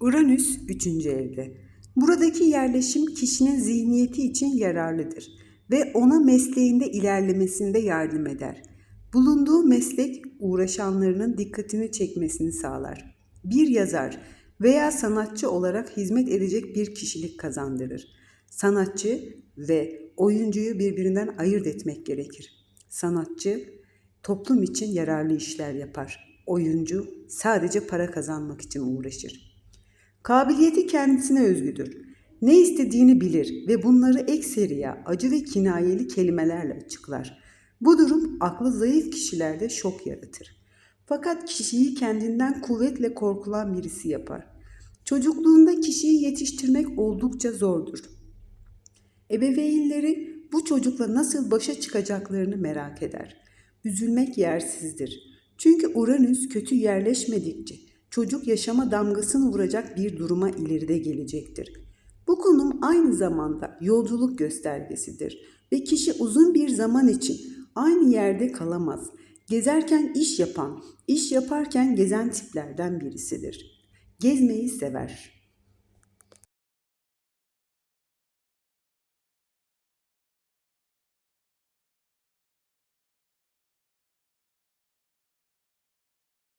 Uranüs 3. evde. Buradaki yerleşim kişinin zihniyeti için yararlıdır ve ona mesleğinde ilerlemesinde yardım eder. Bulunduğu meslek uğraşanlarının dikkatini çekmesini sağlar. Bir yazar veya sanatçı olarak hizmet edecek bir kişilik kazandırır. Sanatçı ve oyuncuyu birbirinden ayırt etmek gerekir. Sanatçı toplum için yararlı işler yapar. Oyuncu sadece para kazanmak için uğraşır. Kabiliyeti kendisine özgüdür. Ne istediğini bilir ve bunları ekseriya acı ve kinayeli kelimelerle açıklar. Bu durum aklı zayıf kişilerde şok yaratır. Fakat kişiyi kendinden kuvvetle korkulan birisi yapar. Çocukluğunda kişiyi yetiştirmek oldukça zordur. Ebeveynleri bu çocukla nasıl başa çıkacaklarını merak eder. Üzülmek yersizdir. Çünkü Uranüs kötü yerleşmedikçe çocuk yaşama damgasını vuracak bir duruma ileride gelecektir. Bu konum aynı zamanda yolculuk göstergesidir ve kişi uzun bir zaman için aynı yerde kalamaz. Gezerken iş yapan, iş yaparken gezen tiplerden birisidir. Gezmeyi sever.